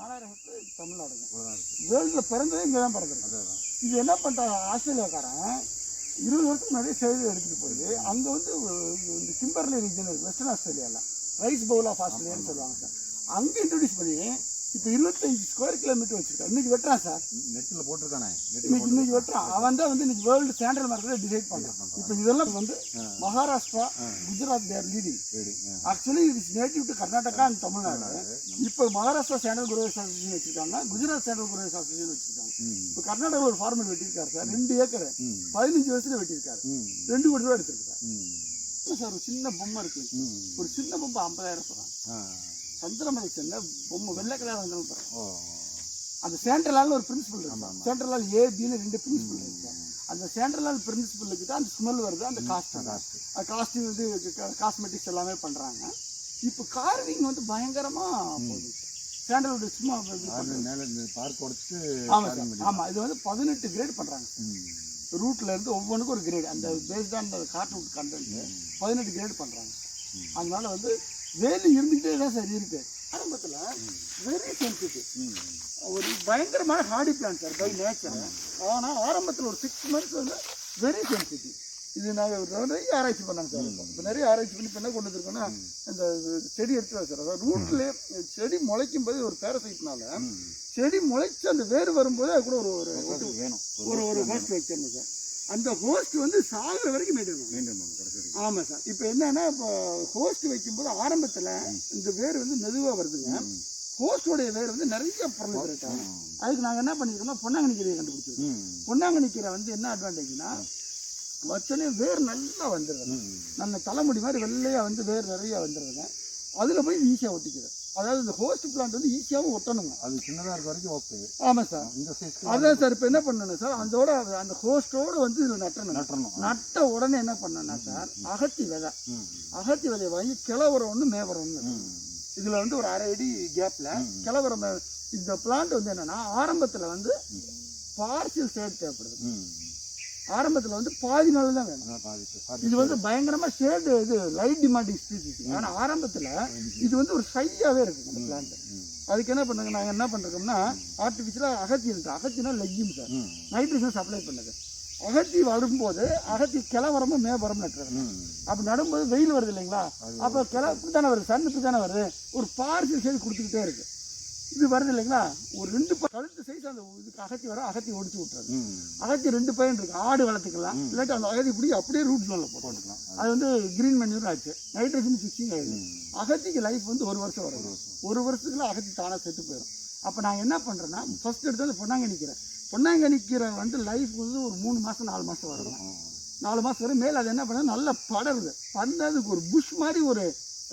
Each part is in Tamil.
நாலாயிரம் தமிழ்நாடுங்க. இருக்குது வேர்ல்டில் பிறந்ததே இங்கே தான் பிறந்திருக்கு. இது என்ன பண்ணிட்டாங்க ஆஸ்திரேலியாக்காரன் இருபது வருஷத்துக்கு முன்னாடியே செய்தி எடுத்துகிட்டு போய் அங்கே வந்து இந்த கிம்பர்லி ரீஜன் இருக்கு வெஸ்டர்ன் ஆஸ்திரேலியாவில் ரைஸ் பவுல் ஆஃப் ஆஸ்திரேலியான்னு சொல்லுவாங்க சார். அங்கே இன்ட்ரடியூஸ் பண்ணி இப்போ இருபத்தஞ்சு ஸ்கொயர் கிலோமீட்டர் வச்சிருக்காரு. இன்னைக்கு வெட்டுறான் சார் நெட்டில் போட்டிருக்கானே. இன்னைக்கு இன்னைக்கு வெட்டுறான். அவன் தான் வந்து இன்னைக்கு வேர்ல்டு ஸ்டாண்டர்ட் மார்க்கெட்டில் டிசைட் பண்ணுறான் இப்போ இதெல்லாம் வந்து Maharashtra Gujarat there leading. Actually is native to Karnataka and Tamil Nadu இப்போ மகாராஷ்டிரா ஸ்டாண்டர்ட் குரோவேஸ் அசோசியேஷன் வச்சிருக்காங்க குஜராத் ஸ்டாண்டர்ட் குரோவேஸ் அசோசியேஷன் வச்சிருக்காங்க. இப்போ கர்நாடகாவில் ஒரு ஃபார்மர் வெட்டியிருக்காரு சார் ரெண்டு ஏக்கர். பதினஞ்சு வருஷத்துல வெட்டியிருக்காரு. ரெண்டு கோடி ரூபா எடுத்திருக்காரு. சார் ஒரு சின்ன பொம்மை இருக்கு. ஒரு சின்ன பொம்மை ஐம்பதாயிரம் சொல்றாங்க. ஆ சந்திரமலை சென்ன பொம்மை வெள்ளை கலர் ஓ. அந்த சேண்ட்ரலால் ஒரு பிரின்சிபல் இருக்கு. சேண்ட்ரலால் ஏ பின்னு ரெண்டு பிரின்சிபல் இருக்கு. அந்த சேண்ட்ரலால் பிரின்சிபலுக்கு தான் அந்த ஸ்மெல் வருது அந்த காஸ்ட் காஸ்ட் காஸ்டியூம் வந்து காஸ்மெட்டிக்ஸ் எல்லாமே பண்றாங்க. இப்போ கார்விங் வந்து பயங்கரமா போகுது. சேண்டல்வுட் சும்மா இது பார்க் உடச்சிட்டு ஆமா சார் ஆமா. இது வந்து பதினெட்டு கிரேட் பண்றாங்க ம். ரூட்ல இருந்து ஒவ்வொன்றுக்கும் ஒரு கிரேட் அந்த பேஸ்ட் ஆன் கார்ட்டூன் கண்டென்ட் பதினெட்டு கிரேட் பண்றாங்க. அதனால வந்து வேலி இருந்துகிட்டே தான் சார் இருக்கு. ஆரம்பத்தில் வெரி சென்சிட்டிவ் ஒரு பயங்கரமான hardy plant sir by nature ஆனால் ஆரம்பத்தில் ஒரு சிக்ஸ் மந்த்ஸ் வந்து வெரி சென்சிட்டிவ் இது நாங்கள் நிறைய ஆராய்ச்சி பண்ணாங்க சார். இப்போ நிறைய ஆராய்ச்சி பண்ணி இப்போ என்ன கொண்டு வந்திருக்கோன்னா இந்த செடி எடுத்து சார். அதாவது ரூட்லேயே செடி முளைக்கும் போது ஒரு பேரசைட்னால செடி முளைச்சு அந்த வேர் வரும்போது அது கூட ஒரு ஒரு வேணும். ஒரு ஒரு ஹோஸ்ட் வச்சிருந்தோம் சார். அந்த ஹோஸ்ட் வந்து சாகுற வரைக்கும் மெயின்டைன் வரைக்கும் ஆமாம் சார். இப்போ என்னன்னா இப்போ ஹோஸ்ட் வைக்கும்போது ஆரம்பத்தில் இந்த வேர் வந்து மெதுவாக வருதுங்க. ஹோஸ்டோடைய வேர் வந்து நிறைய ஆகும் அதுக்கு நாங்கள் என்ன பண்ணியிருக்கோம்னா பொன்னாங்கண்ணி கீரையை கண்டுபிடிச்சிருக்கோம். பொன்னாங்கண்ணி கீரை வந்து என்ன அட்வான்டேஜ்னா வச்சோடனே வேர் நல்லா வந்துடுது நம்ம தலைமுடி மாதிரி வெள்ளையாக வந்து வேர் நிறைய வந்துடுதுங்க அதில் போய் ஈஸியாக ஒட்டிக்குது. அதாவது இந்த ஹோஸ்ட் பிளான்ட் வந்து ஈஸியாகவும் ஒட்டணுங்க. அது சின்னதாக இருக்க வரைக்கும் ஓகே ஆமாம் சார். இந்த சைஸ்க்கு அதான் சார் இப்போ என்ன பண்ணணும் சார்? அதோட அந்த ஹோஸ்டோட வந்து இதில் நட்டணும். நட்டுறணும் நட்ட உடனே என்ன பண்ணேன்னா சார் அகத்தி விதை. அகத்தி விதையை வாங்கி கிளவரம் ஒன்று மேவரம் ஒன்று இதில் வந்து ஒரு அரை அடி கேப்பில் கிளவரம் மே- இந்த பிளான்ட் வந்து என்னன்னா ஆரம்பத்தில் வந்து பார்சியல் ஷேட் தேவைப்படுது. ஆரம்பத்தில் வந்து பாதி நாள் தான் வேணும். இது வந்து பயங்கரமாக ஷேடு இது லைட் டிமாண்டிங் ஸ்பீசிஸ் ஆனால் ஆரம்பத்தில் இது வந்து ஒரு ஷையாகவே இருக்குது இந்த பிளான்ட் அதுக்கு என்ன பண்ணுங்க நாங்கள் என்ன பண்ணுறோம்னா ஆர்டிஃபிஷியலாக அகத்தி இருக்கு. அகத்தினா லெக்கியம் சார் நைட்ரஜன் சப்ளை பண்ணுது. அகத்தி வரும்போது அகத்தி கிளவரமும் மேவரம் நட்டுறது. ம். அப்போ நடும்போது வெயில் வருது இல்லைங்களா? அப்போ கிள இப்படி தானே வருது? சன் இப்படி தானே வருது? ஒரு பார்சல் செய்து கொடுத்துக்கிட்டே இருக்கு. இது வருது இல்லைங்களா? ஒரு ரெண்டு கழுத்து சைஸ் அந்த இதுக்கு அகத்தி வர அகத்தி ஒடிச்சு விட்டுறது. அகத்தி ரெண்டு பையன் இருக்கு. ஆடு வளர்த்துக்கலாம். இல்லாட்டி அந்த அகத்தி இப்படி அப்படியே ரூட் ஜோனில் போட்டுக்கலாம். அது வந்து கிரீன் மண்யூர் ஆச்சு. நைட்ரஜன் ஃபிக்ஸிங் ஆயிடுது. அகத்திக்கு லைஃப் வந்து ஒரு வருஷம் வரும். ஒரு வருஷத்துக்குள்ள அகத்தி தானாக செத்து போயிடும் அப்போ நாங்கள் என்ன பண்ணுறோன்னா ஃபர்ஸ்ட் எடுத்து அந்த பொன்னாங்கண்ணி கீரை வந்து லைஃப் வந்து ஒரு மூணு மாதம் நாலு மாதம் வரும். நாலு மாதம் வரும். மேலே அது என்ன பண்ணுது? நல்லா படருது. வந்து அதுக்கு ஒரு புஷ் மாதிரி ஒரு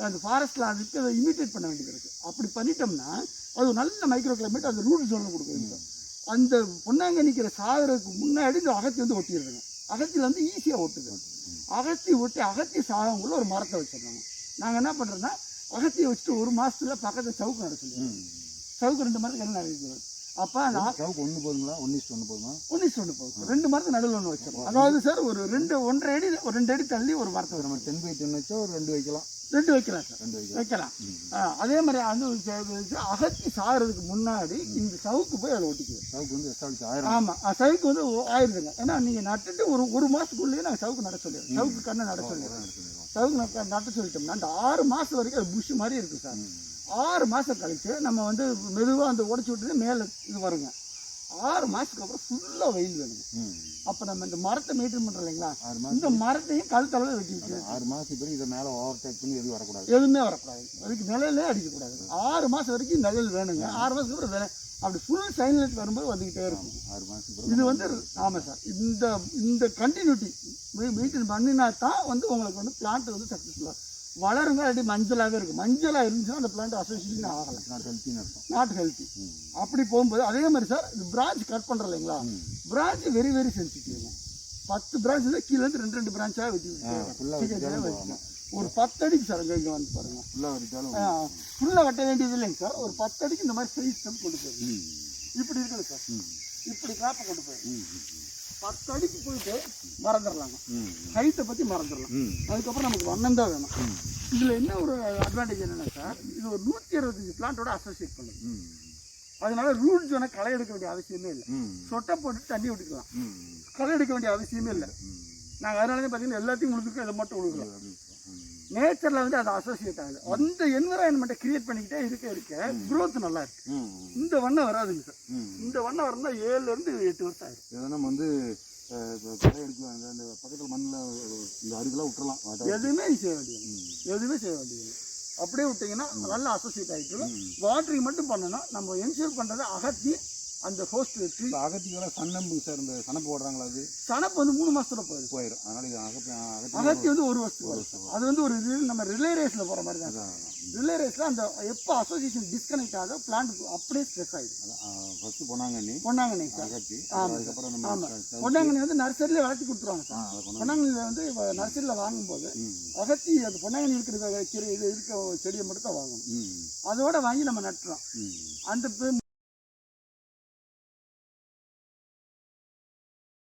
அந்த ஃபாரஸ்ட்டில் அதுக்கு அதை இமிட்டேட் பண்ண வேண்டியது இருக்குது அப்படி பண்ணிட்டோம்னா அது ஒரு நல்ல மைக்ரோ கிளைமேட் அந்த ரூட் ஜோனில் கொடுக்குது அந்த பொன்னாங்கண்ணிக்கிற சாகிறதுக்கு முன்னாடி இந்த அகத்தி வந்து ஒட்டிடுதுங்க. அகத்தியில் வந்து ஈஸியாக ஒட்டுது. அகத்தி ஒட்டி அகத்தி சாகங்குள்ள ஒரு மரத்தை வச்சிடுறாங்க. நாங்கள் என்ன பண்ணுறோன்னா அகத்தியை வச்சுட்டு ஒரு மாதத்துல பக்கத்தில் சவுக்கு நட சொல்லுவோம். சவுக்கு ரெண்டு மரத்துக்கு என்ன நடக்குது அப்போ அந்த சவுக்கு ஒன்று போதுங்களா? ஒன்று ஒன்று போதுமா ஒன்று ஒன்று போகும் ரெண்டு மரத்து நடுவில் ஒன்று வச்சிடலாம் அதாவது சார் ஒரு ரெண்டு ஒன்றரை அடி ஒரு ரெண்டு அடி தள்ளி ஒரு மரத்தை நம்ம டென் பை டென் வச்சா ஒரு ரெண்டு வைக்கலாம். ரெண்டு வைக்கலாம் சார். ரெண்டு வைக்கலாம். அதே மாதிரி அந்த வச்சு அகத்தி சாகிறதுக்கு முன்னாடி இந்த சவுக்கு போய் அதில் ஒட்டிக்குது சவுக்கு வந்து எஸ்டாலிச்சு ஆயிரம். ஆமாம் சவுக்கு வந்து ஆயிடுதுங்க ஏன்னா நீங்கள் நட்டுட்டு ஒரு ஒரு மாதத்துக்குள்ளேயே நாங்கள் சவுக்கு நட சொல்லிடுறோம் சவுக்கு கண்ணை நட சொல்லிடுறோம். சவுக்கு நட்ட சொல்லிட்டோம்னா அந்த ஆறு மாதம் வரைக்கும் அது புஷ் மாதிரி இருக்குது சார். ஆறு மாதம் கழிச்சு நம்ம வந்து மெதுவாக அந்த உடச்சி விட்டு மேலே இது வருங்க. ஆறு மாதத்துக்கு அப்புறம் ஃபுல்லாக வெயில் வேணுங்க. ம். அப்போ நம்ம இந்த மரத்தை மெயின்டைன் பண்ணுறோம் இல்லைங்களா? இந்த மரத்தையும் கழுத்தளவு வெட்டி விட்டு ஆறு மாதத்துக்கு பிறகு இதை மேலே ஓவர் டேக் பண்ணி எதுவும் வரக்கூடாது. எதுவுமே வரக்கூடாது. அதுக்கு நிழலே அடிக்கக்கூடாது. ஆறு மாதம் வரைக்கும் நிழல் வேணுங்க. ஆறு மாதத்துக்கு அப்புறம் வேணும். அப்படி ஃபுல் சைன்லைட் வரும்போது வந்துக்கிட்டே இருக்கும். ஆறு மாதத்துக்கு இது வந்து ஆமாம் சார். இந்த இந்த கண்டினியூட்டி மெயின்டைன் பண்ணினா தான் வந்து உங்களுக்கு வந்து பிளான்ட் வந்து சக்ஸஸ்ஃபுல்லாக வளருங்க அப்படி மஞ்சளாகவே இருக்கும் மஞ்சளாக இருந்துச்சுன்னா அந்த பிளான்ட் அசோசியேஷன் ஆகலை நாட் ஹெல்த்தின்னு அர்த்தம். நாட் ஹெல்த்தி அப்படி போகும்போது அதே மாதிரி சார் இந்த பிரான்ச் கட் பண்ணுறோம் இல்லைங்களா? பிரான்ச் வெரி வெரி சென்சிட்டிவ்ங்க பத்து பிரான்ச் தான் கீழே இருந்து ரெண்டு ரெண்டு பிரான்ச்சாக வெட்டி. ஒரு பத்து அடிக்கு சார் இங்கே இங்கே வந்து பாருங்க. ஃபுல்லாக வச்சாலும் ஃபுல்லாக வெட்ட வேண்டியது இல்லைங்க சார் ஒரு பத்து அடிக்கு இந்த மாதிரி சைஸ் கொண்டு போயிடும் இப்படி இருக்குது சார் இப்படி கிராப்பை கொண்டு போயிடும் பத்து அடிக்கு போயிட்டு மறந்துடலாங்க. ஹைட்டை பற்றி மறந்துடலாம். அதுக்கப்புறம் நமக்கு வண்ணம் தான் வேணும். இதில் என்ன ஒரு அட்வான்டேஜ் என்னன்னா சார் இது ஒரு நூற்றி அறுபத்தஞ்சு பிளான்ட்டோட அசோசியேட் பண்ணுது அதனால ரூட் ஜோனை களை எடுக்க வேண்டிய அவசியமே இல்லை. சொட்டை போட்டு தண்ணி விட்டுக்கலாம் களை எடுக்க வேண்டிய அவசியமே இல்லை. நாங்கள் அதனால தான் பார்த்தீங்கன்னா எல்லாத்தையும் உழுதுக்கும் இதை மட்டும் உழுகுறோம் நேச்சரில் வந்து அது அசோசியேட் ஆகுது. அந்த என்விரான்மெண்ட்டை கிரியேட் பண்ணிக்கிட்டே இருக்க இருக்க growth நல்லா இருக்கு. இந்த வண்ணம் வராதுங்க சார். இந்த வண்ணம் வரணும்னா ஏழுல இருந்து எட்டு வருஷம் ஆயிடும். இதை நம்ம வந்து களை எடுக்கலாம் இந்த- இந்த பக்கத்தில் மண்ணில் இந்த அருகெல்லாம் விட்டுறலாம். வாட்டா- எதுவுமே செய்ய வேண்டியது எதுவுமே செய்ய வேண்டியது அப்படியே விட்டீங்கன்னா நல்லா அசோசியேட் ஆகிட்டு. வாட்டரிங் மட்டும் பண்ணணும். நம்ம என்ஷூர் பண்ணுறது அகத்தி அந்த ஹோஸ்ட் வச்சு அகத்திக்கெல்லாம் சன்னம்புங்க சார் இந்த சனப்பு போடுறாங்களா அது? சனப்பு வந்து மூணு மாசத்துல போயிடும் போயிடும் அதனால இது அகத்தி அகத்தி வந்து ஒரு வருஷத்துக்கு. வருஷம் அது வந்து ஒரு இது நம்ம ரிலே ரேஸ்ல போற மாதிரி தான். ரிலே ரேஸ்ல அந்த எப்போ அசோசியேஷன் டிஸ்கனெக்ட் ஆகுதோ பிளான்ட் அப்படியே ஸ்ட்ரெஸ் ஆயிடும். அதான் ஃபஸ்ட்டு பொன்னாங்கண்ணி பொன்னாங்கண்ணி அகத்தி. அதுக்கப்புறம் நம்ம பொன்னாங்கண்ணி வந்து நர்சரியில வளர்த்தி கொடுத்துருவாங்க சார். பொன்னாங்கண்ணியில் வந்து நர்சரியில் வாங்கும்போது அகத்தி அந்த பொன்னாங்கண்ணி இருக்கிற கீரை இது இருக்க செடியை மட்டும் தான் வாங்கணும் அதோட வாங்கி நம்ம நட்டுறோம். அந்த